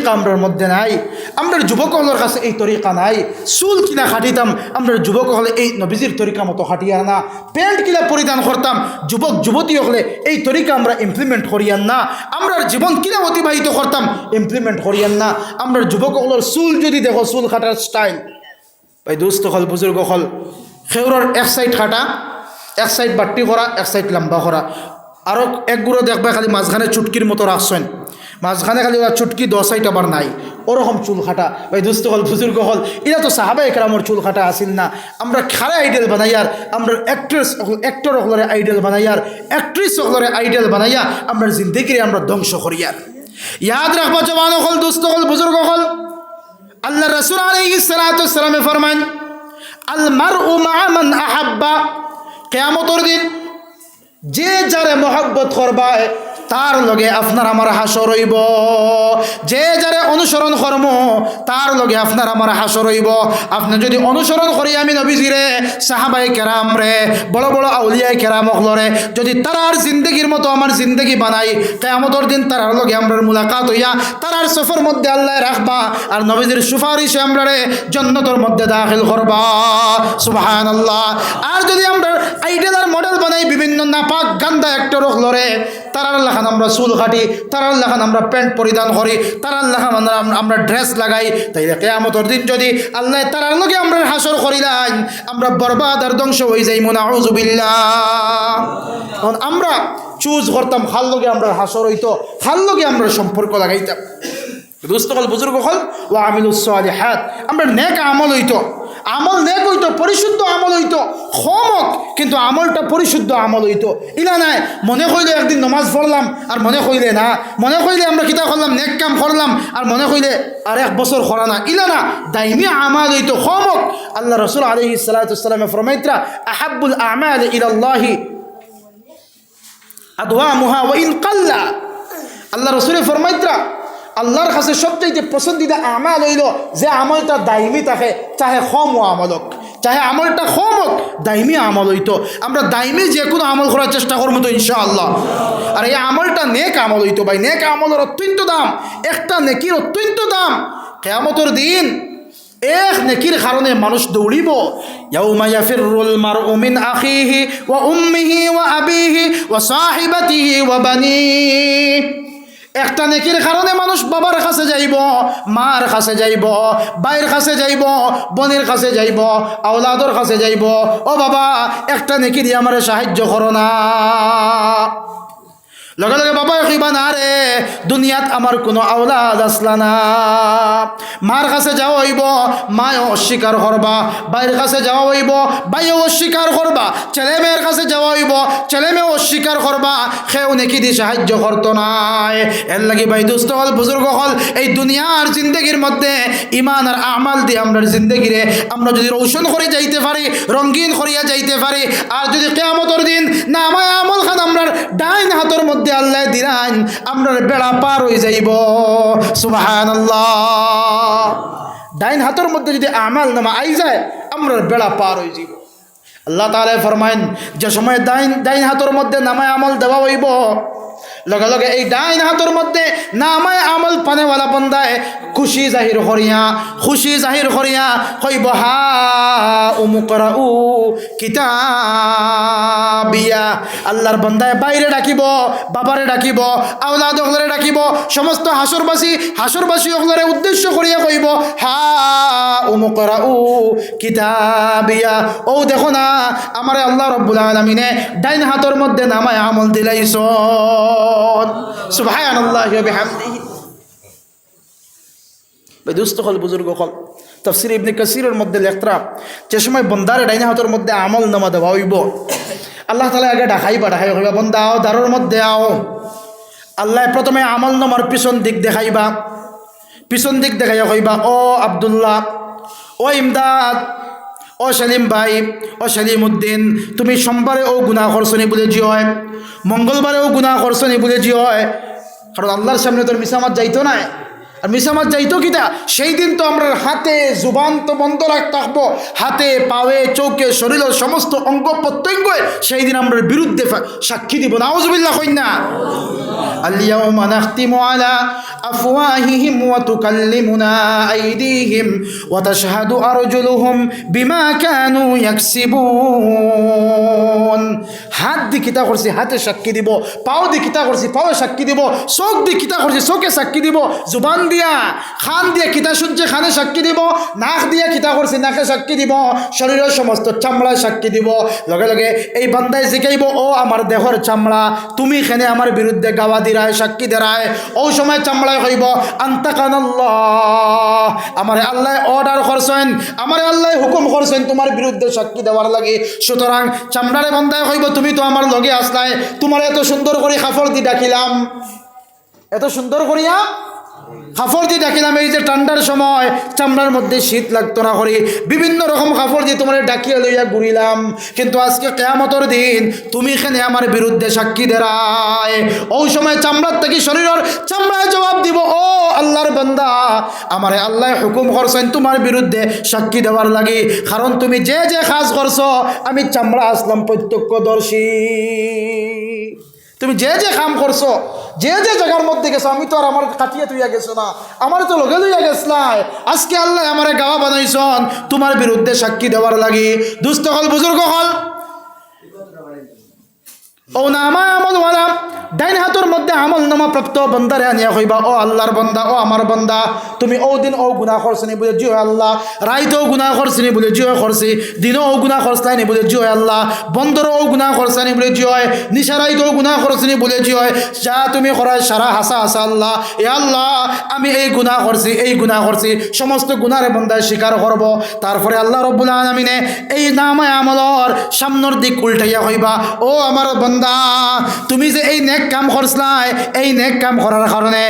তরিকা আমরার মধ্যে নাই। আমরা যুবক হলের কাছে এই তরিকা নাই। চুল কিনা খাটিতাম আমরা যুবক হলে এই নবীজির তরিকা মতো খাটিয়া না। প্যান্ট কিনা পরিধান করতাম, যুবক যুবতী হলে এই তরিকা আমরা ইমপ্লিমেন্ট করিয়ান না। আমরা জীবন কিনা অতিবাহিত করতাম ইমপ্লিমেন্ট করিয়ান না। আমরা যুবক হলের চুল যদি দেখো, চুল খাটার স্টাইল ভাই দুস্থ হল, বুজুর্গ হল সেউরের এক সাইড খাটা এক সাইড বাট্টি করা, এক সাইড লম্বা করা। আরও এক গুঁড়ো দেখবে খালি মাঝখানে চুটকির মতো রাখছেন। মাঝখানে খালি ওরা চুটকি, দশ সাইড আবার নাই। ওরকম চুল খাটা। ভাই দুস্থ হল, বুজুর্গ হল এটা তো সাহাবা একরামর চুল খাটা আসিল না। আমরা খারা আইডেল বানাইয়ার আমরা অ্যাক্ট্রেস অ্যাক্টর হলরে আইডেল বানাইয়ার অ্যাক্ট্রেস হলরে আইডেল বানাইয়া আমরা জিন্দগিরে আমরা ধ্বংস করিয়ার ইয়াদ রাখবা জওয়ান হল দুস্থ হল, বুজুর্গ হল। আল্লাহ রসুল ফরমান আল মার ও মান আহাব্বা। কেয়ামতর দিন যে যারে মহব্বত করবায় তার লগে আপনার আমার হাসর রইব যে যারে অনুসরণ কর্ম, তার লগে আপনার আমার হাসর রইব আপনি যদি অনুসরণ করি আমি নবীজিরে সাহাবাই কেরাম রে বড় বড় আউলিয়াই কেরাম অকলরে যদি তারার জিন্দগির মতো আমার জিন্দগি বানাই, কেয়ামতর দিন তারার লগে আমরা মুলাকাত হইয়া, তারার সফর মধ্যে আল্লাহ রাখবা, আর নবীজির সুপারিশে আমরা রে জন্নতর মধ্যে দাখিল করবা। সুবাহান আল্লাহ আর যদি আমরা আইডিয়াল আর মডেল বানাই, বিভিন্ন নাপাক গান্দা একটা রকলরে তারার লেখান আমরা চুল কাটি, তারার লেখান আমরা প্যান্ট পরিধান করি তারার লেখান আমরা আমরা ড্রেস লাগাই। তাই কেয়ামতর দিন যদি আল্লাহ তারার লগে আমরা হাসর করিলাম আমরা বরবাদ আর ধ্বংস হয়ে যাই মনে আউজুবিল্লাহ তখন আমরা চুজ করতাম খাল লগে আমরা হাসর হইতো খাল লগে আমরা সম্পর্ক লাগাইতাম। দুস্থ হল বুজুর্গ হল ও আমিলুসলি হাত আমরা নেক আমল হইতো। আমল নেক হইতো পরিশুদ্ধ আমল হইতো খমক কিন্তু আমলটা পরিশুদ্ধ আমল হইতো। ইলা নাই, মনে কইলে একদিন নমাজ পড়লাম আর মনে কইলে না। মনে কইলে আমরা কিতা করলাম নেক কাম করলাম আর মনে কইলে আর এক বছর করা না। ইলা না, দাইমি আমাল হইতো খমক আল্লাহ রসুল আলহি সালাতামে ফরমাইত্রা আহাবুল আমাল ইলাল্লাহি আদোয়া মুহা ওইন কাল্লা। আল্লাহ রসুলের ফরমাইত্রা আল্লাহর কাছে সবচাইতে পছন্দিদা আমাল হইল যে আমলটা দাইমি থাকে, চাহে খম ও আমলক চাহে আমলটা খম হোক, দাইমি আমল হইতো। আমরা দাইমি যে কোনো আমল করার চেষ্টা করব তো ইনশাআল্লাহ। আর এই আমলটা নেক আমল হইতো ভাই। নেক আমলের অত্যন্ত দাম। একটা নেকির অত্যন্ত দাম। কেয়ামতর দিন এক নেকির কারণে মানুষ দৌড়িব। ইয়াউমা ইয়াফিরুল মারউ মিন আখিহি ওয়া উম্মিহি ওয়া আবিহি একটা নেকির কারণে মানুষ বাবার কাছে যাইব, মার কাছে যাইব, বাইর কাছে যাইব, বোনের কাছে যাইব, আওলাদর কাছে যাইব। ও বাবা, একটা নেকি দিয়ে আমার সাহায্য করো না। লগে লগে বাবা কইবা না রে, দুনিয়াত আমার কোনো আওলাদ আসলা না। মার কাছে যাওয়া হইব মায় অস্বীকার করবা। বাইরের কাছে যাওয়া হইব, বাইও অস্বীকার করবা। ছেলে মেয়ের কাছে যাওয়া হইব, ছেলে মেয়ে অস্বীকার করবা। সেও নেকি দিয়ে সাহায্য করতো নাই। এর লাগি ভাই দুস্থ হল, বুজুর্গ হল, এই দুনিয়ার জিন্দগির মধ্যে ইমান আর আমাল দিয়ে আমরা জিন্দগিরে, আমরা যদি রৌশন করে যাইতে পারি, রঙ্গিন করিয়া যাইতে পারি, আর যদি কেয়ামতর দিন না আমার আমল খান আমরা ডাইন হাতের মধ্যে আল্লাহ দিলান আপনার বেড়া পার হয়ে যাইব। সুবাহান ডাইন হাতের মধ্যে যদি আমাল নামা আই যায় আমরা বেড়া পার হয়ে যাইব। আল্লাহ তালে ফরমাইন যে সময় ডাইন ডাইন হাতের মধ্যে নামায় আমল দেওয়া হইব লগে লগে এই ডাইন হাতের মধ্যে নামায় আমল পানেওয়ালা বন্দায় খুশি জাহির করিয়া খুশি জাহির করিয়া কইব হা উমুকরা উ কিতাবিয়া আল্লাহর বন্দায় বাইরে ডাকিব বাবারে ডাকিব আওলাদ অগলরে ডাকিব সমস্ত হাসরবাসী হাসরবাসী অগলরে উদ্দেশ্য করিয়া কইব হা উমুকরা উ কিতাবিয়া। ও দেখো না, আমার আল্লাহ রব্বুল আলমিনে ডাইন হাতের মধ্যে নামায় আমল দিলাইছ বিহামদিহি। ভাই, দুস্থ হল বুজুর্গ হল। তফসির ইবনে কাসিরের মধ্যে লেখরা, যে সময় বন্দারে ডাইনা হাতের মধ্যে আমল নামা দেওয়া হইব, আল্লাহ তালা আগে ডাকাইবা ডাকাই কইবা বন্দা আও, দারোর মধ্যে আও। আল্লাহ প্রথমে আমল নামার পিছন দিক দেখাইবা, পিছন দিক দেখাইয়া কইবা, ও আবদুল্লাহ ও ইমদাদ, ও সেলিম ভাই, ও সেলিম উদ্দিন তুমি সোমবারে ও গুণা বলে জি হয় মঙ্গলবারেও গুণা বলে জি হয়। কারণ আল্লাহর সামনে তোর মিসামাত যাইতো না। আর মিসামাত যাইতো কিতা সেই দিন তো আমরা হাতে জুবান তো বন্ধ রাখতে থাকবো হাতে পাওয়ে চৌকে শরীরের সমস্ত অঙ্গ প্রত্যঙ্গ সেই দিন আমরা বিরুদ্ধে ফা- সাক্ষী দিব নাউজুবিল্লাহ কইনা اليوم نختم على أفواههم وتكلمنا أيديهم وتشهد أرجلهم بما كانوا يكسبون হাত দি কিতা করছি হাতে সাক্ষী দিব পাও দি কিতা করছি পাও সাক্ষী দিব চোখ দি কিতা করছি চোখে সাক্ষী দিব জুবান দিয়া, খান দিয়া কিতা সূর্যে খানে সাক্ষী দিব, নাক দিয়া কিতা করছি নাকে সাক্ষী দিব শরীরের সমস্ত চামড়ায় সাক্ষী দিব। লগে লগে এই বান্দায় জিকাইব ও আমার দেহর চামড়া তুমি খেনে আমার বিরুদ্ধে গাওয়া দিরায় সাক্ষী দেরায় ও সময় চামড়ায় হইব আন্তাকানাল্লাহ আমার আল্লাহ। অর্ডার করছেন আমার আল্লাহ হুকুম করছেন তোমার বিরুদ্ধে সাক্ষী দেওয়ার লাগে। সুতরাং চামড়ারে বান্দায় হইব তুমি তো আমার লগে আসলাই তোমার এত সুন্দর করে খাফর দি ডাকিলাম এত সুন্দর করিয়া কাপড় দিয়ে ডাকিলাম এই যে ঠান্ডার সময়, চামড়ার মধ্যে শীত লাগতো না করি বিভিন্ন রকম কাপড় দিয়ে তোমার ডাকিয়ে লইয়া ঘুরিলাম। কিন্তু আজকে কেয়ামতর দিন তুমি এখানে আমার বিরুদ্ধে সাক্ষী দেরায়। ওই সময় চামড়ার থেকে শরীরের চামড়ায় জবাব দিব, ও আল্লাহর বান্দা, আমারে আল্লাহ হুকুম করছেন তোমার বিরুদ্ধে সাক্ষী দেওয়ার লাগে। কারণ তুমি যে যে কাজ করছ, আমি চামড়া আসলাম প্রত্যক্ষদর্শী। তুমি যে যে কাম করছ, যে যে জায়গার মধ্যে গেছো, আমি তো আর আমার কাটিয়ে তুইয়া গেছো না। আমার তো লগে লইয়া না আজকে আল্লাহ আমারে গাওয়া বানাইছন, তোমার বিরুদ্ধে সাক্ষী দেওয়ার লাগে। দুস্থ হল, বুজুর্গ হল। ও নামা আমল ওয়ালা ডাইন হাতের মধ্যে আমল নামা প্রাপ্ত বন্দারে আনিয়া হইবা ও আল্লাহর বন্দা, ও আমার বন্দা, তুমি ও দিন ও গুণা করছিনি বলে জিও আল্লাহ। রাইতেও গুণা করছিনি বলে জিও করছি দিনও ও গুণা করছলাইনি বলে জিও আল্লাহ। বন্দরও ও গুণা করছানি বলে জিও নিশা রাইতেও গুণা করছিনি বলে জিও যা তুমি করায় সারা হাসা হাসা আল্লাহ। এ আল্লাহ, আমি এই গুণা করছি, এই গুণা করছি, সমস্ত গুণারে বন্দায় স্বীকার করব। তারপরে আল্লাহ রব্বুল আলমিনে এই নামায় আমলর সামনের দিক উল্টাইয়া হইবা ও আমার বন্দা তুমি যে এই নেক কাম করছলাই এই নেক কাম করার কারণে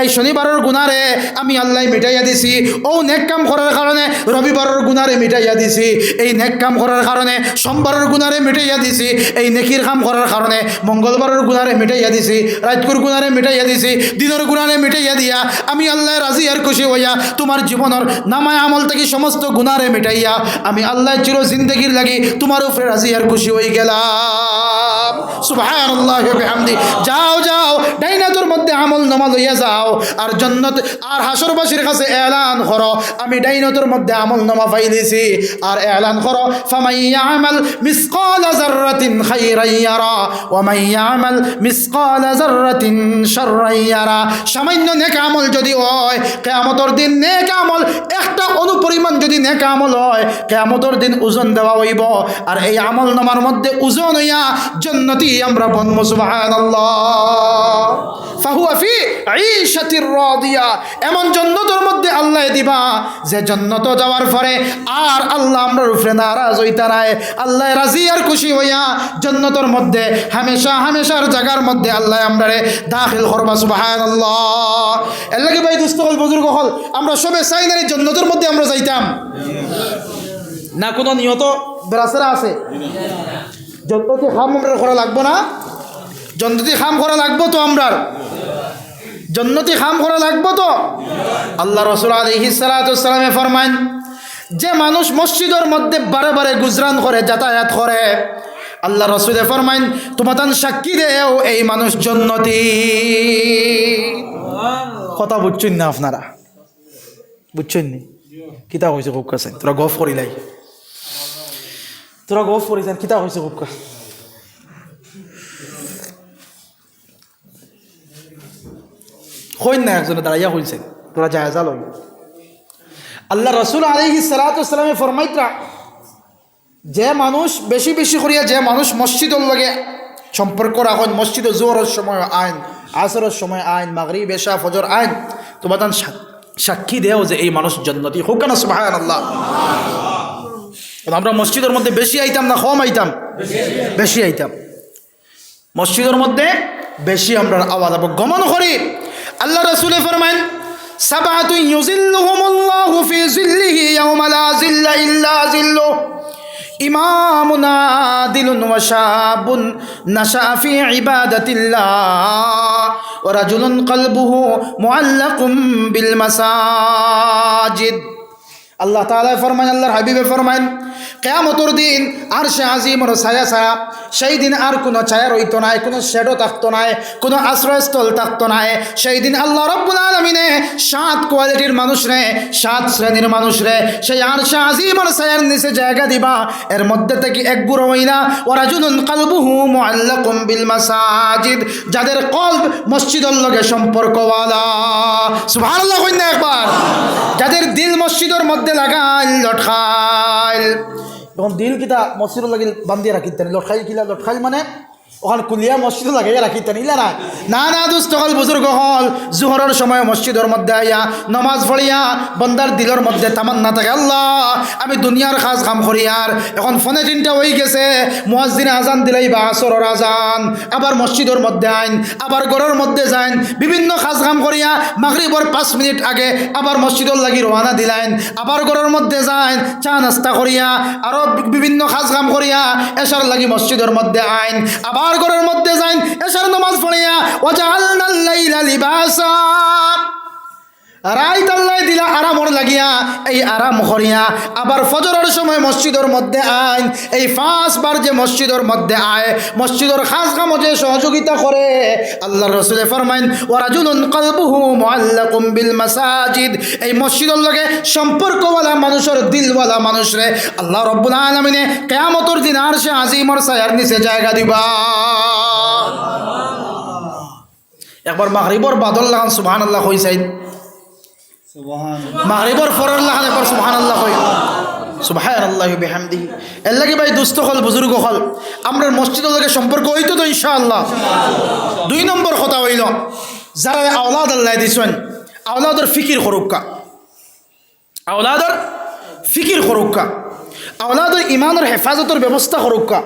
এই শনিবারের গুণারে আমি আল্লাহ মিটাইয়া দিছি ও নেক কাম করার কারণে রবিবারের গুণারে মিটাইয়া দিছি, এই নেক কাম করার কারণে সোমবারের গুণারে মিটাইয়া দিছি, এই নেকির কাম করার কারণে মঙ্গলবারের গুণারে মিটাইয়া দিছি রাজকুর গুণারে মিটাইয়া দিছি দিনের গুণারে মিটাইয়া দিয়া, আমি আল্লাহ রাজি আর খুশি হইয়া তোমার জীবনের নামায় আমল থেকে সমস্ত গুণারে মিটাইয়া, আমি আল্লাহ চির জিন্দগির লাগি তোমার উপরে রাজি আর খুশি হয়ে গেলাম সুবহানাল্লাহ যাও যাও, ডাইনাতুর মধ্যে আমল নামা লইয়া যাও, আর জন্নত, আর হাসরবাসীর কাছে এলান করো। আমি ডাইনাতুর মধ্যে আমল নামা পাইলিছি আর এলান করো। ফামাইয়া আমাল মিসকাল জাররাতিন খাইরান ইয়ারা। সামান্য নেক আমল যদি হয়, কিয়ামতের দিন নেক আমল, একটা অনুপরিমাণ যদি নেক আমল হয়, কিয়ামতের দিন ওজন দেওয়া হইব। আর এই আমল নামার মধ্যে ওজন হইয়া জন্নতি আমরা বনমু সুবহানাল্লাহ। ফাহুয়া ফি ঈশাতির রাদিয়া। এমন জন্নতের মধ্যে আল্লাহ দিবা যে জন্নত যাওয়ার পরে আর আল্লাহ আমরা উপরে নারাজ হইতা আল্লাহ রাজি আর খুশি হইয়া জন্নতর মধ্যে হামেশা হামেশার জায়গার মধ্যে আল্লাহ আমরা দাখিল করবা সুবহানাল্লাহ। এর লাগে ভাই দুস্থ হল বুজুর্গ হল আমরা সবে চাই না জন্নতের মধ্যে আমরা যাইতাম। না কোনো নিয়ত? বেড়াচেরা আছে? যন্ত্রটি খাম আমরা করা লাগবো না। যন্ত্রটি খাম করা লাগবো তো আমরার জন্নতি খাম করা লাগবো তো। আল্লাহ রসুল আলহি সালাতামে ফরমাইন, যে মানুষ মসজিদের মধ্যে বারে বারে গুজরান করে, যাতায়াত করে, আল্লাহ রসুলে ফরমাইন তোমাতান সাক্ষী দেও এই মানুষ জন্নতি। কথা বুঝছেন না আপনারা? বুঝছেন নি? কিতা হয়েছে খুব কাছে তোরা গফ করিলাই। তোরা গফ করিস কিতা হয়েছে খুব কা হইন না একজনে দাঁড়াইয়া হইছে তোরা জায়জা লই আল্লাহ রসুল আলহি সালাতামে ফরমাইত্রা যে মানুষ বেশি বেশি করিয়া যে মানুষ মসজিদর লগে সম্পর্ক রাখেন মসজিদ জোরের সময় আইন আসরের সময় আইন মাগরি বেশা ফজর আইন তোমার সাক্ষী দেও যে এই মানুষ জন্নতি হোক না সুবাহ আল্লাহ আমরা মসজিদের মধ্যে বেশি আইতাম না কম আইতাম? বেশি আইতাম। মসজিদের মধ্যে বেশি আমরা আওয়াজ আবার গমন করি। আল্লাহ রসুলে ফরমান সাবাহাতু ইউজিল্লুহুমুল্লাহু ফি জিল্লিহি ইয়াউমা লা জিল্লা ইল্লা জিল্লু আদিলুন ওয়া শাবুন নাশা ফি ইবাদাতিল্লাহ। ওয়া রাজুলুন কলবুহু মুআল্লাকুম বিল মাসাজিদ। আল্লাহ তাআলা ফরমান আল্লাহর হাবিবে ফরমান কেয়ামতর দিন আর সে আজিমর ছায়া ছায়া, সেই দিন আর কোনো ছায়া রইত নাই, কোনো শেডো থাকতো নাই, কোনো আশ্রয়স্থল থাকতো নাই। সেই দিন আল্লাহ রব্বুল আলমিনে সাত কোয়ালিটির মানুষ রে, সাত শ্রেণির মানুষ রে, সেই আর সে আজিমর ছায়ার নিচে জায়গা দিবা। এর মধ্যে থেকে এক বুড়ো মহিলা ওরা জুনুন কালবুহু মুআল্লাকুম বিল মাসাজিদ, যাদের কলব মসজিদের লগে সম্পর্কওয়ালা। কইনা একবার। যাদের দিল মসজিদের মধ্যে লাগাইল লটখাইল এখন দিল কিতা লাগিল বান্ধিয়ে রাখিতেন লটখাইল কিলা লটখাইল মানে ওখানে কুলিয়া মসজিদ লাগাইয়া রাখিতেন ইলা না না না দুষ্ট হল বুজুর্গ হল জোহরের সময় মসজিদের মধ্যে আইয়া নমাজ পড়িয়া বন্দার দিলের মধ্যে তামান না থাকে। আল্লাহ, আমি দুনিয়ার খাস কাম করি আর এখন ফোনে তিনটা হয়ে গেছে। মুয়াজ্জিনে আজান দিলেই বা আসরের আজান, আবার মসজিদের মধ্যে আইন, আবার ঘরের মধ্যে যাইন। বিভিন্ন কাজ কাম করিয়া মাগরিবর পাঁচ মিনিট আগে আবার মসজিদর লাগি রওনা দিলেন আবার ঘরের মধ্যে যাইন, চা নাস্তা করিয়া আরও বিভিন্ন কাজ কাম করিয়া এসার লাগি মসজিদের মধ্যে আইন। আবার ঘরের মধ্যে যাইন এসার নামাজ পড়িয়া ওয়াজআলনাল লাইলা লিবাসা। রাইত আল্লাহ দিলা আরামর লাগিয়া, এই আরাম করিয়া, আবার ফজরের সময় মসজিদের মধ্যে আইন, এই পাঁচবার যে মসজিদের মধ্যে আয়, মসজিদের খাস কামো যে সহযোগিতা করে আল্লাহ রসুলে ফরমাইন ওরাজুলুন কলবুহু মুআল্লাকুম বিল মাসাজিদ। এই মসজিদের লগে সম্পর্কওয়ালা মানুষের দিলওয়ালা মানুষ রে, আল্লাহ রব্বুল আলামিনে কিয়ামতের দিন আর সে আজিমর সায়ার নিচে জায়গা দিবা। একবার মাগরিবর বাদল লাগান, সুবহানাল্লাহ কইসাইন মাগরিবর ফরার লাহান একবার সুবহান আল্লাহ কই। সুবহান আল্লাহ বিহামদিহি। এর লাগে ভাই দুস্থ হল, বুজুর্গ হল। আমরা মসজিদের লগে সম্পর্ক হইতো তো ইনশাআল্লাহ। দুই নম্বর কথা হইল, যারা আওলাদ আল্লাহ দিছেন, আওলাদর ফিকির করুক্কা আওলাদর ফিকির করুক্কা আওলাদর ইমানের হেফাজতের ব্যবস্থা করুক্কা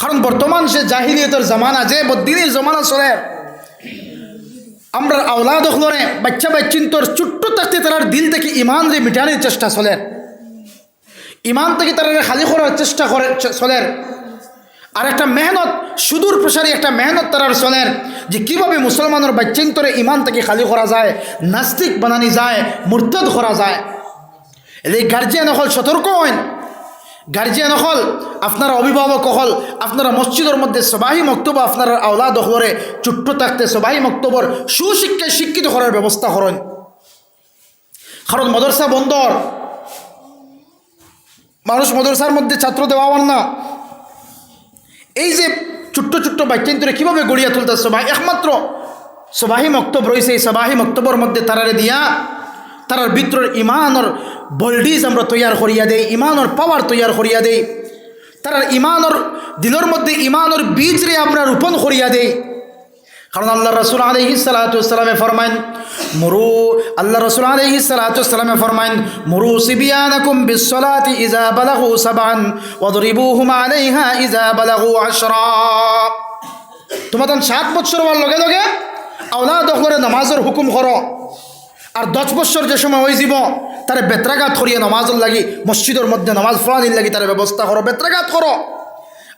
কারণ বর্তমান সে জাহিলিয়তের জামানা যে বদিনের জামানা চলে। আমরা আওলাদ হলরে বাচ্চা বাচ্চিন্তর ছোট্ট থাকতে তার দিল থেকে ইমান রে মিটানোর চেষ্টা চলে ইমান থেকে তারা খালি করার চেষ্টা করে চলের। আর একটা মেহনত, সুদূর প্রসারী একটা মেহনত তারার চলের, যে কীভাবে মুসলমানের বাচ্চান্তরে ইমান থেকে খালি করা যায়, নাস্তিক বানানি যায়, মুরতদ করা যায়। এই গার্জিয়ান হল সতর্ক হন গার্জিয়ান হল আপনারা অভিভাবক হল আপনারা মসজিদের মধ্যে সবাই মক্তব্য আপনার আওলাদ হলরে ছোট্ট থাকতে সবাই মক্তবর, সুশিক্ষায় শিক্ষিত করার ব্যবস্থা করেন। কারণ মদরসা বন্দর মানুষ মদরসার মধ্যে ছাত্র দেওয়ার না। এই যে ছোট্ট ছোট্ট বাচ্চান্তরে কীভাবে গড়িয়া তুলতে সবাই একমাত্র সবাহি মক্তব রয়েছে এই সবাহি মক্তবর মধ্যে তারারে দিয়া তারার ভিতরের ইমানর বল্ডিজ আমরা তৈয়ার করিয়া দেই, ইমানর পাওয়ার তৈয়ার করিয়া দেই। তারার ইমানর, দিলের মধ্যে ইমানর বীজ রে আমরা রোপণ করিয়া দেই। কারণ আল্লাহ রসুল আলহি সালাতামে ফরমাইন মুরু আল্লাহ রসুল আলহি সালাতামে ফরমাইন মুরু সিবিয়ানকুম বিশ্বলাতি ইজা বালাহু সাবান ওদরিবুহুম আলাইহা ইজা বালাহু আশরা। তোমাদের সাত বছর হওয়ার লগে লগে আওলাদ করে নামাজের হুকুম করো। আর দশ বছর যে সময় হয়ে যাব, তারে বেত্রাঘাত করিয়ে নমাজের লাগি, মসজিদের মধ্যে নমাজ ফলানির লাগি তার ব্যবস্থা করো, বেত্রাঘাত করো।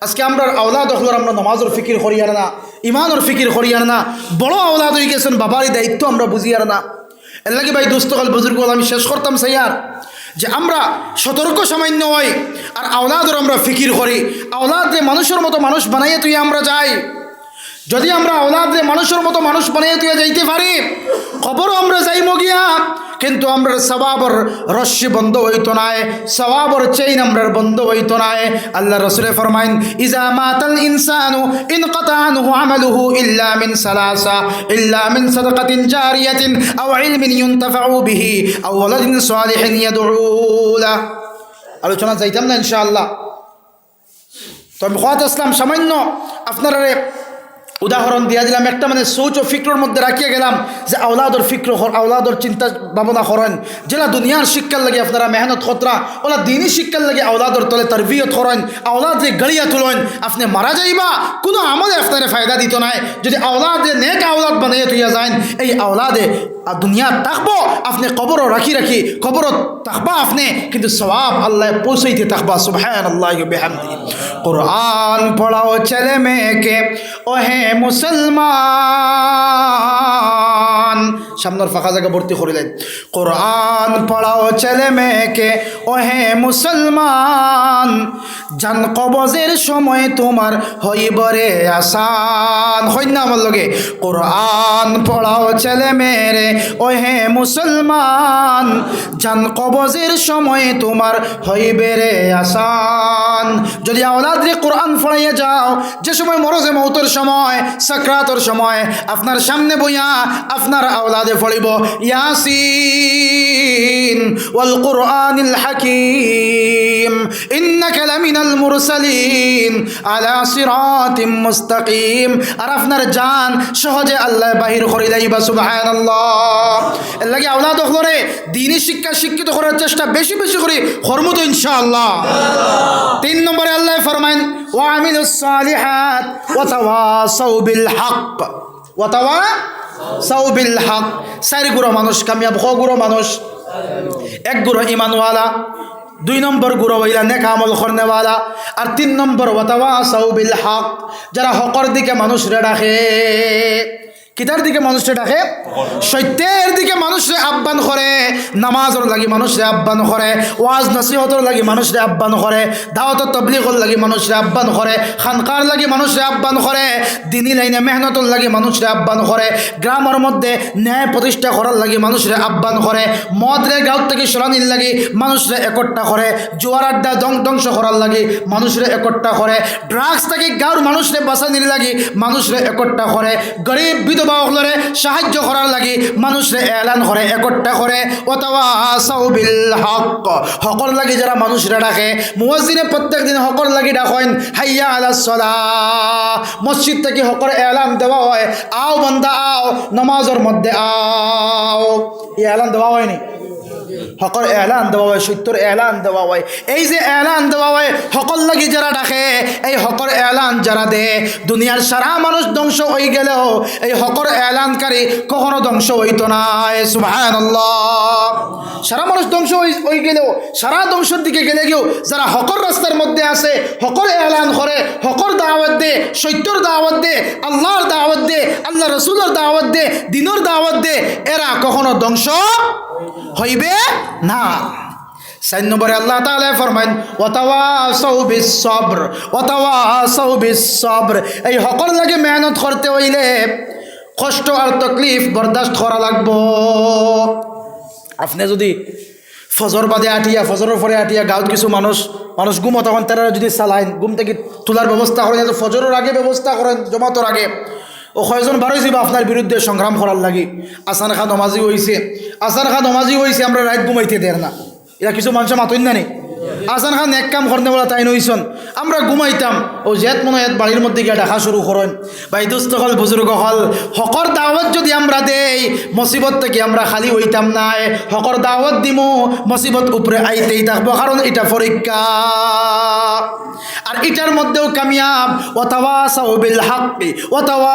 আজকে আমরা আওলাদ হলোর আমরা নমাজের ফিকির করি আর না ইমানের ফিকির করি আর না, বড় আওলাদ হয়ে গেছেন, বাবারই দায়িত্ব আমরা বুঝি আর না। এর লাগে ভাই দুস্থকাল বুজুর্গ, আমি শেষ করতাম সাইয়ার, যে আমরা সতর্ক সামান্য হই, আর আওলাদর আমরা ফিকির করি। আওলাদ মানুষের মতো মানুষ বানাইয়ে তুই আমরা যাই। যদি আমরা আওলাদ মানুষের মতো মানুষ বানিয়ে তুই যাইতে পারি খবরও আমরা যাইব গিয়া। কিন্তু আমরা সবাবর রশ্মি বন্ধ হইতো নাই, সবাবর চেইন আমরা বন্ধ হইত নাই। আল্লাহ রসুলে ফরমাইন, ইজা মাতাল ইনসানু ইন কাতানহু আমালুহু ইল্লা মিন সালাসা, ইল্লা মিন সাদাকাতিন জারিয়াতিন আও ইলমিন ইউনতাফাউ বিহি, আও ওয়ালাদিন সালিহিন ইয়াদউ আলোচনা যাইতাম না ইনশাআল্লাহ। তো আমি আসলাম সামান্য আপনারা উদাহরণ দিয়া দিলাম, একটা মানে সৌচ ও ফিক্রর মধ্যে রাখিয়ে গেলাম যে আওলাদর ফিক্র আওলাদর চিন্তা ভাবনা করেন যেটা দুনিয়ার শিক্ষার লাগে আপনারা মেহনত খতরা, ওলা দিনই শিক্ষার লাগে আওলাদর তলে তরবিয়ত করেন আওলাদ গড়িয়া তুলেন, আপনি মারা যাইবা, কোনো আমলে আপনারে ফায়দা দিত নাই। যদি আওলাদে নেক আওলাদ বানাইয়া তুইয়া যান এই আওলাদে আর দুনিয়া থাকব আপনি কবরও রাখি রাখি কবরও থাকবা আপনি, কিন্তু সবাব আল্লাহ পৌঁছাইতে থাকবা সুবহান আল্লাহ বেহামদি কোরআন পড়াও ছেলে মেয়েকে ওহে মুসলমান সামনের ফাঁকা জায়গা ভর্তি করিলেন কোরআন পড়াও ছেলে মেয়েকে ওহে মুসলমান, জান কবজের সময় তোমার হইবরে আসান। হই না আমার লগে? কোরআন পড়াও ছেলে মেয়েরে ওহে মুসলমান, জান কবজের সময় তোমার হইবে রে আসান। যদি আওলাদরে কোরআন পড়াইয়া যাও। যে সময় মরজে মৌতর সময়, সাকরাতর সময়, আপনার সামনে বইয়া আপনার আওলাদে পড়িব। ইয়াসিন ওয়াল কুরআনিল হাকিম। ইন্নাকা লামিনাল মুরসালিন আলা সিরাতিম মুস্তাকিম। আর আপনার জান সহজে আল্লাহ বাহির করে যাইবা সুবহানাল্লাহ। এর আওলাদ শিক্ষা শিক্ষিত করার চেষ্টা বেশি বেশি করি কর্ম তো ইনশাআল্লাহ। তিন নম্বরে আল্লাহ ফরমাইন সালিহাত ওয়া তাওয়াসাউ বিল হক ওয়া তাওয়াসাউ বিল মানুষ, কামিয়াব হ মানুষ, এক গুরো ইমানওয়ালা, দুই নম্বর গুরো হইলা নেক আমল করনেওয়ালা, আর তিন নম্বর ওয়াতাওয়াসাউ বিল হক যারা হকর দিকে মানুষ রে ডাকে। কিতার দিকে মানুষে ডাকে সত্যের দিকে মানুষে আহ্বান করে নামাজর লাগি মানুষে আহ্বান করে ওয়াজ নসিহতর লাগি মানুষে আহ্বান করে দাওয়াত তবলিগর লাগি মানুষে আহ্বান করে খানকার লাগি মানুষে আহ্বান করে দিনী লাইনে মেহনতর লাগি মানুষে আহ্বান করে গ্রামের মধ্যে ন্যায় প্রতিষ্ঠা করার লাগি মানুষরে আহ্বান করে মদরে গাঁও থেকে সরানির লাগি মানুষরে একট্টা করে জোয়ার আড্ডা ধ্বংস করার লাগি মানুষরে একট্টা করে ড্রাগস থেকে গাঁর মানুষরে বাঁচানির লাগি মানুষরে একট্টা করে গরিব বিধবা হলরে সাহায্য করার লাগি মানুষরে এলান করে একট্টা করে। অথবা বিল হক হকর লাগি যারা মানুষরে ডাকে মুয়াজিনে প্রত্যেক দিন হকর লাগি ডাকেন হাইয়া আলা সলা। মসজিদ থেকে হকর এলান দেওয়া হয়, আও বন্দা, আও, নমাজের মধ্যে আও। এলান দেওয়া হয়নি। হকর এলান দেওয়া হয়, সত্যর এলান দেওয়া হয়। এই যে এলান দেওয়া হয় সকল লাগি যারা ডাকে, এই হকর এলান যারা দে, দুনিয়ার সারা মানুষ ধ্বংস হয়ে গেলেও এই হকর এলানকারী কখনো ধ্বংস হইতো না। সুভায়ন সারা মানুষ ধ্বংস হয়ে গেলেও, সারা ধ্বংসের দিকে গেলে গিয়েও, যারা হকর রাস্তার মধ্যে আছে, হকর এলান করে, হকর দাওয়াত দে, সত্যর দাওয়াত দে, আল্লাহর দাওয়াত দে, আল্লাহ রসুলের দাওয়াত দে, দিনর দাওয়াত দে, এরা কখনো ধ্বংস হইবে না। সাইন নম্বরে আল্লাহ তাআলা ফরমাইন ওয়াতাওয়াসাউ বিস সবর ওয়াতাওয়াসাউ বিস সবর এই হকর লাগে মেহনত করতে হইলে কষ্ট আর তকলিফ বরদাস্ত করা লাগবো। আপনি যদি ফজর বাদে আটিয়া, ফজরের পরে আটিয়া গাঁত কিছু মানুষ মানুষ গুম তখন তারা যদি চালাইন গুম থেকে তোলার ব্যবস্থা করেন ফজরের আগে ব্যবস্থা করেন জমাতর আগে। ও কয়জন বারোই যাবে আপনার বিরুদ্ধে সংগ্রাম করার লাগি? আসান খা নমাজি হয়েছে আসান খা নমাজি হয়েছে আমরা রাইত ঘুমাইতে দেয় না। এরা কিছু মানুষের মাতইন না নি? আসান খান এক কাম করতে বলা তাই নইছন। আমরা ঘুমাইতাম। ও জেত মনে হয় বাড়ির মধ্যে গিয়ে দেখা শুরু করেন। ভাই দুস্থ হল, বুজুর্গ হল। হকর দাওয়াত যদি আমরা দেই, মুসিবত থেকে আমরা খালি হইতাম নাই হকর দাওয়াত দিমু, মুসিবত উপরে আইতেই থাকব, কারণ এটা পরীক্ষা। আর এটার মধ্যেও কামিয়াব অথবা বিল হাক্কি অথবা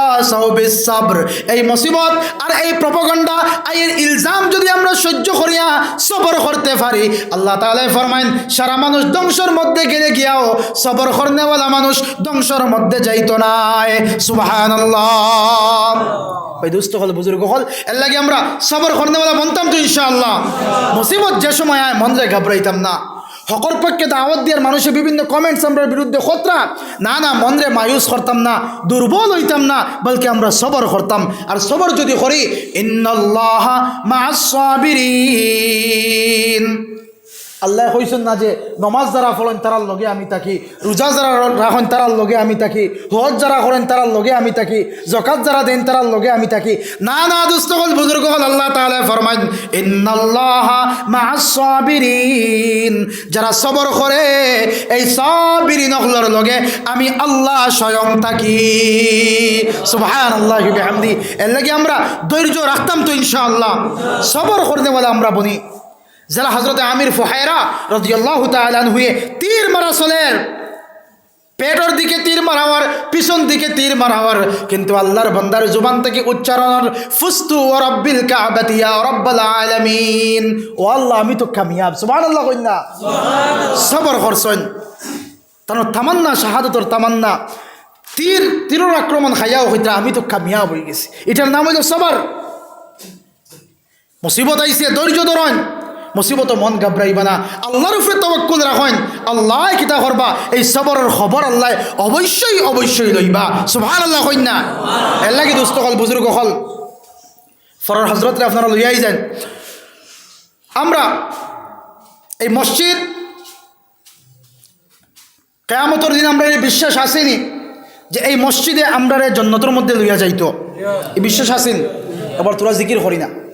বিস সাবর এই মুসিবত আর এই প্রপগন্ডা এর ইলজাম যদি আমরা সহ্য করিয়া সবর করতে পারি, আল্লাহ তাআলা ফরমাইন সারা মানুষ ধ্বংসর মধ্যে গেলে গিয়াও সবর করনেওয়ালা মানুষ ধ্বংসর মধ্যে যাইতো নাই। সুবহানাল্লাহ। ভাই হল হল। এর লাগে আমরা সবর যে সময় আয় না। পক্ষে মানুষের বিভিন্ন কমেন্টস আমরা বিরুদ্ধে খতরা। না না, মনরে মায়ুস করতাম না, দুর্বল হইতাম না আমরা সবর করতাম। আর সবর যদি করি, ইন্নাল্লাহ সাবিরিন। আল্লাহ কইছেন না যে, নমাজ যারা ফলেন তারার লগে আমি থাকি, রোজা যারা রাখেন তারার লগে আমি থাকি, হজ যারা করেন তারার লগে আমি থাকি জকাত যারা দেন তারার লগে আমি থাকি। না না দুস্থ হল বুজুর্গ হল আল্লাহ তাআলা ফরমাইন যারা সবর করে, এই সাবিরিন হলর লগে আমি আল্লাহ স্বয়ং থাকি। সুবহানাল্লাহি বিহামদি। এর লাগি আমরা ধৈর্য রাখতাম তো ইনশাআল্লাহ। সবর করতে বলে আমরা বনি। যারা হজরত আমির ফুহায়রা রদিয়াল্লাহ তালান হুয়ে তীর মারা চলের পেটর দিকে তীর মারাওয়ার পিছন দিকে তীর মারাওয়ার। কিন্তু আল্লাহর বন্দার জুবান থেকে উচ্চারণ ফুস্তু ও রব্বিল কাবাতিয়া রব্বাল আলামিন। ও আল্লাহ আমি তো কামিয়াব। সুবহানাল্লাহ কইনা সবর করছেন। তার তামান্না শাহাদতর তামান্না। তীর তীরের আক্রমণ খাইয়াও হইতা আমি তো কামিয়াব হয়ে গেছি। এটার নাম হইল সবর। মুসিবত আইসে ধৈর্য ধরন। মুসিবত মন ঘাবড়াইবা না। আল্লাহর উপরে তবক্কুল রাখেন। আল্লাহ কিতা করবা? এই সবরের খবর আল্লাহ অবশ্যই অবশ্যই লইবা। সুভান আল্লাহ হইন না। এর লাগে দুস্থ হল, বুজুর্গ হল। ফরার হজরতরে আপনারা লইয়াই যান। আমরা এই মসজিদ কেয়ামতর দিন আমরা এই বিশ্বাস আসেনি যে এই মসজিদে আমরা জন্নতর মধ্যে লইয়া যাইতো। এই বিশ্বাস আসেন আবার তোরা জিকির করি না।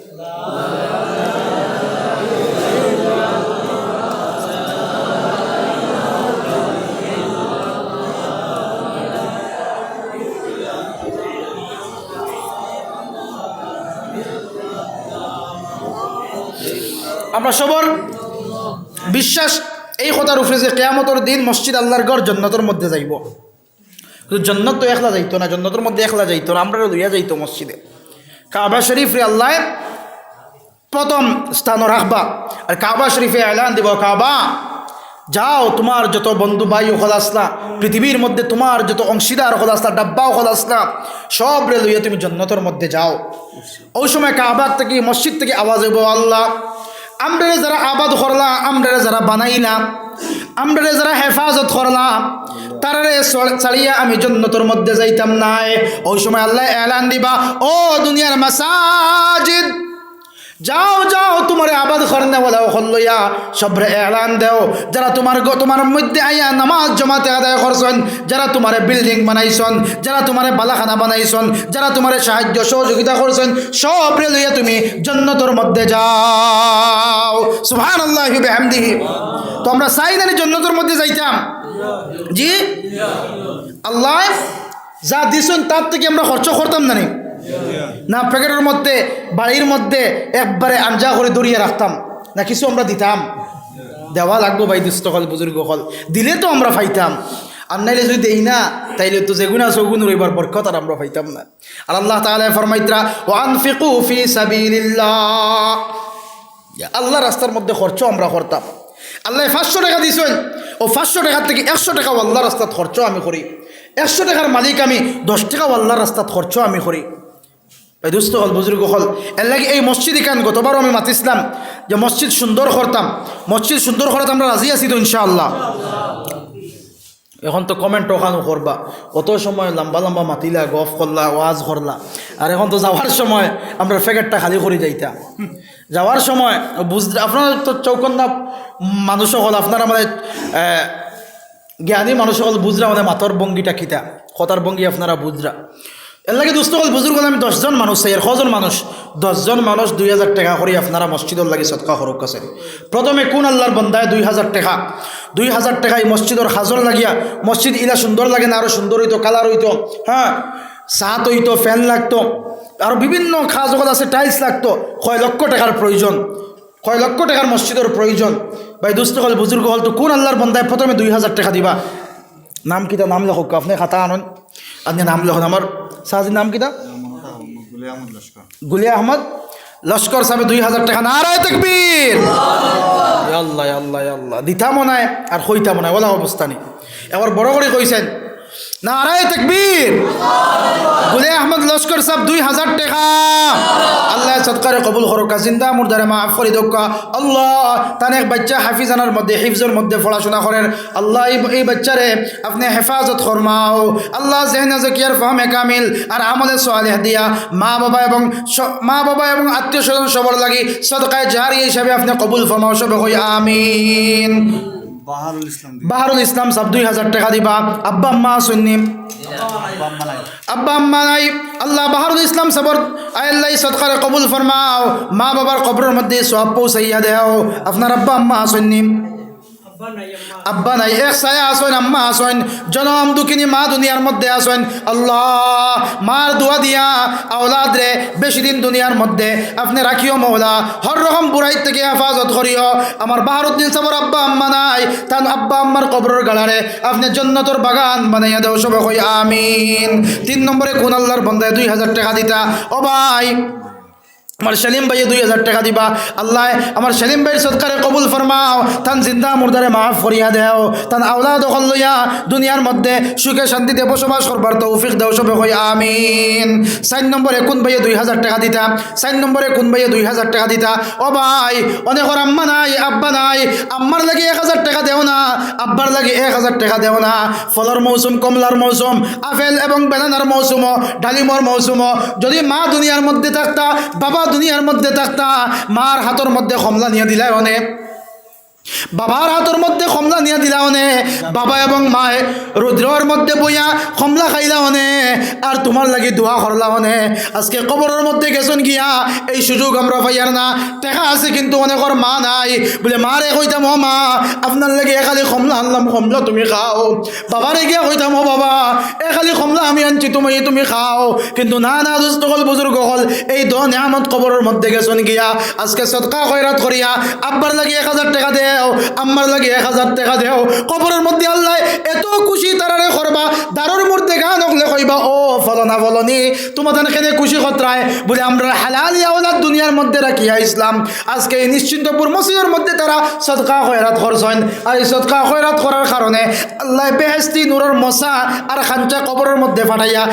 আমরা সবার, বিশ্বাস, এই কথার উপরে যে কেয়ামতর দিন মসজিদ আল্লাহর গড় জন্নতর মধ্যে যাইব। কিন্তু জন্নত তো একলা যাইতো না, জন্নতর মধ্যে একলা যাইতো না, আমরা লইয়া যাইতো মসজিদে। কাবা শরীফ রে আল্লাহ প্রথম স্থান রাখবা, আর কাবা শরীফে এলান দিব, কাবা, যাও তোমার যত বন্ধু ভাই হল আসলা, পৃথিবীর মধ্যে তোমার যত অংশীদার হল আসলা, ডাব্বাও হল আসলা সব রে লইয়া তুমি জন্নতর মধ্যে যাও। ওই সময় কাবার থেকে, মসজিদ থেকে আওয়াজ হইব, আল্লাহ আমরা যারা আবাদ করলাম আমরা যারা বানাইলাম আমরা যারা হেফাজত করলাম তারারে চালিয়া আমি জন্নতর মধ্যে যাইতাম নাই। ওই সময় আল্লাহ এলান দিবা, ও দুনিয়ার মাসাজিদ যাও যাও তোমার আবাদ খরনে বলা হল্লইয়া সবরে এলান দেও। যারা তোমার গ- তোমার মধ্যে আইয়া নামাজ জমাতে আদায় করছেন যারা তোমার বিল্ডিং বানাইছন যারা তোমার বালাখানা বানাইছন যারা তোমার সাহায্য সহযোগিতা করছেন সবরে লইয়া তুমি জন্নতর মধ্যে যাও। সুহান আল্লাহ হামদিহি তো আমরা চাই জানি জন্নতর মধ্যে যাইতাম। জি? আল্লাহ যা দিছুন তার থেকে আমরা খরচ করতাম না। নি? প্যাকেটের মধ্যে, বাড়ির মধ্যে একবারে আঞ্জা করে দড়িয়ে রাখতাম। না, কিছু আমরা দিতাম। দেওয়া লাগবো ভাই দুস্থ হল, বুজুর্গ হল। দিলে তো আমরা ফাইতাম। আর নাইলে যদি দেই না, তাইলে তো যেগুনা সগুন রইবার বরকত আর আমরা পাইতাম না। আর আল্লাহ তাআলা ফরমাইত্রা ওয়ান ফিকু ফি আল্লাহ রাস্তার মধ্যে খরচ আমরা করতাম। আল্লাহ পাঁচশো টাকা দিছেন। ও পাঁচশো টাকার থেকে একশো টাকা আল্লাহ রাস্তাত খরচ আমি করি। একশো টাকার মালিক আমি, দশ টাকা আল্লাহ রাস্তাত খরচ আমি করি। এই দুস্থ হল, বুজুর্গ হল। এর লাগে এই মসজিদ ইকান গতবারও আমি মাতিছিলাম যে মসজিদ সুন্দর করতাম। মসজিদ সুন্দর করাতে আমরা রাজি আছি তো, ইনশাআল্লাহ। এখন তো কমেন্ট ওখানো করবা। অত সময় লম্বা লম্বা মাতিলা, গফ করলা, ওয়াজ করলা। আর এখন তো যাওয়ার সময় আমরা প্যাকেটটা খালি করে যাইতা। যাওয়ার সময়, বুঝ আপনার তো চৌকন্যা মানুষ হল, আপনারা মানে জ্ঞানী মানুষ হল বুঝরা মানে মাতর ভঙ্গিটা খিতা। কথার ভঙ্গি আপনারা বুঝরা এর লাগে দুস্থ হল বুজুর্গ আমি দশজন মানুষ চাই, আর কজন মানুষ? দশজন মানুষ দুই হাজার টাকা করে আপনারা মসজিদর লাগে সৎকা সরক আছে। প্রথমে কোন আল্লাহর বন্দায় দুই হাজার টাকা? দুই হাজার টাকায় মসজিদর হাজর লাগিয়া, মসজিদ ইলা সুন্দর লাগে না আরও সুন্দর হইতো, কালার হইতো হ্যাঁ? সাত হইতো, ফ্যান লাগতো, আর বিভিন্ন খা আছে, টাইলস লাগতো, কয় লক্ষ টাকার প্রয়োজন, কয় লক্ষ টাকার মসজিদের প্রয়োজন। ভাই দুস্থ হল বুজুর্গ হল তো কোন আল্লাহর বন্দায় প্রথমে দুই হাজার টাকা দিবা? নাম কিতা নাম লেখক? আপনি খাতা আনন। আপনি নাম লেখন আমার। সাহাজির নাম কিটা গুলিয়া আহমদ লস্কর সাহেব দুই হাজার টাকা। নারায় তকবীর। আল্লাহ আল্লাহ আল্লাহ। দিতামও নাই আর হইতামও নাই ওলা অবস্থা নেই এবার বড় করে কইছেন নারায় তকবীর। গুলে আহমদ লস্কর সাহেব দুই হাজার টাকা। আল্লাহ সৎকারে কবুল করুকা জিন্দা মুর্দারে মাফ করে দোকা আল্লাহ তার এক বাচ্চা হাফিজানার মধ্যে, হিফজের মধ্যে পড়াশোনা করেন। আল্লাহ, এই বাচ্চারে আপনি হেফাজত ফরমাও। আল্লাহ জেহনা জকিয়ার ফাহমে কামিল আর আমলে সোয়ালেহ দিয়া। মা বাবা এবং মা বাবা এবং আত্মীয় স্বজন সবর লাগি সদকায় জারি হিসাবে আপনি কবুল ফরমাও, সবে হই আমিন। বাহারুল ইসলাম সাব দুই হাজার টাকা দিবা। আব্বা আম্মা শুননি আব্বা আম্মা নাই। আল্লাহ বাহারুল ইসলাম সবর আল্লাহ সৎকারে কবুল ফরমাও। মা বাবার কবরের মধ্যে সব পৌঁছাইয়া দেও। আপনার আব্বা আম্মা আসেননি আব্বা নাই এক ছায়া আসেন আম্মা আসেন জনম দুঃখিনী মা দুনিয়ার মধ্যে আসেন আল্লাহ মার দোয়া দিয়া আওলাদ রে বেশি দিন দুনিয়ার মধ্যে আপনি রাখিও মৌলা হর রকম বুড়াই থেকে হেফাজত করিও আমার বাহারুদ্দিন সাবর আব্বা আম্মা নাই তার আব্বা আম্মার কবরের গালারে আপনি জন্নতর বাগান বানাইয়া দেও সবে আমিন তিন নম্বরে কোন আল্লাহর বন্ধায় দুই হাজার টাকা দিতা ও ভাই আমার সেলিম ভাইয়ে দুই হাজার টাকা দিবা। আল্লাহ, আমার সেলিম ভাইয়ের সৎকারে কবুল ফরমাও। তান জিন্দা মুর্দারে মাফ করিয়া দেও। তান আওলা দখল লইয়া দুনিয়ার মধ্যে সুখে শান্তিতে বসবাস করবার তৌফিক দেও সবে কই আমিন। চার নম্বরে কোন ভাইয়ে দুই হাজার টাকা দিতা? চার নম্বরে কোন ভাইয়ে দুই হাজার টাকা দিতা? ও ভাই, অনেকর আম্মা নাই, আব্বা নাই। আম্মার লাগে এক হাজার টাকা দেও না। আব্বার লাগে এক হাজার টাকা দেও না। ফলর মৌসুম কমলার মৌসুম আপেল এবং বেনানার মৌসুম ডালিমর মৌসুম যদি মা দুনিয়ার মধ্যে থাকতা, বাবা দুনিয়ার মধ্যে থাকতা মার হাতর মধ্যে কমলা নিয়ে দিলাই অনেক। বাবার হাতর মধ্যে কমলা নিয়ে দিলা অনে বাবা এবং মায়ে রুদ্রর মধ্যে বইয়া কমলা খাইলা অনে আর তোমার লাগি দোয়া করলা অনে আজকে কবরের মধ্যে গেছন গিয়া, এই সুযোগ আমরা পাইয়ার না। টেকা আছে কিন্তু অনেকর মা নাই। বলে মারে কইতাম ও মা আপনার লাগে এখালি কমলা আনলাম কমলা তুমি খাও। বাবারে গিয়া কইতাম ও বাবা এখালি কমলা আমি আনছি, তুমি তুমি খাও। কিন্তু না না দুষ্ট হল বুজুর্গ হল এই দ নিয়ামত কবরের মধ্যে গেছন গিয়া, আজকে সৎকা খয়রাত করিয়া, আব্বার লাগে এক হাজার টাকা দেও আম্মার লাগে এক হাজার টাকা দেও। কবরের মধ্যে আল্লাহ এত খুশি তারারে করবা দারুর মধ্যে গান হকলে কইবা, ও ফলনা ফলনি, তোমাদের এখানে খুশি কতরায়? বলে, আমরা হালালিয়া ওলাদ দুনিয়ার মধ্যে রাখিয়া ইসলাম। আজকে এই নিশ্চিন্তপুর মসজিদের মধ্যে তারা সদকা খয়রাত করছেন। আর এই সদকা খয়রাত করার কারণে আল্লাহ বেহেস্তি নূরের মশা আর খাঞ্চা কবরের মধ্যে ফাটাইয়া